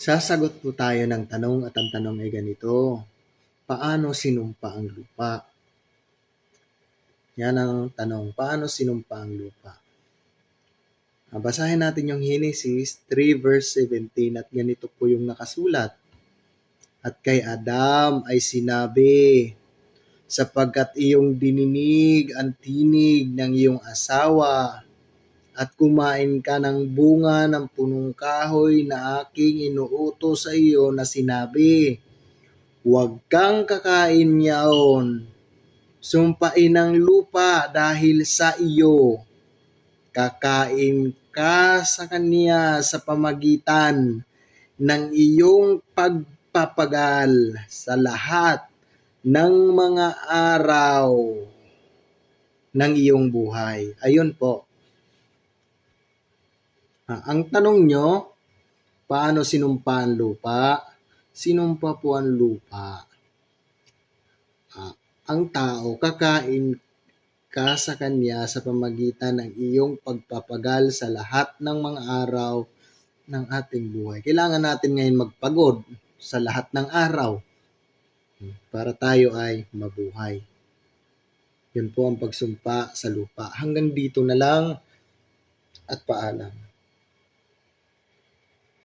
Sasagot po tayo ng tanong at ang tanong ay ganito. Paano sinumpa ang lupa? Yan ang tanong. Paano sinumpa ang lupa? Ah, Basahin natin yung Genesis 3 verse 17 at ganito po yung nakasulat. At kay Adam ay sinabi, sapagkat iyong dininig ang tinig ng iyong asawa at kumain ka ng bunga ng punong kahoy na aking inuutos sa iyo na sinabi, huwag kang kakain niyaon. Sumpain ang lupa dahil sa iyo. Kakain ka sa kanya sa pamagitan ng iyong pagpapagal sa lahat ng mga araw ng iyong buhay. Ayun po. Ah, ang tanong nyo, paano sinumpa ang lupa? Sinumpa po ang lupa. Ah, ang tao, kakain ka sa kanya sa pamagitan ng iyong pagpapagal sa lahat ng mga araw ng ating buhay. Kailangan natin ngayon magpagod sa lahat ng araw para tayo ay mabuhay. Yun po ang pagsumpa sa lupa. Hanggang dito na lang at paalam.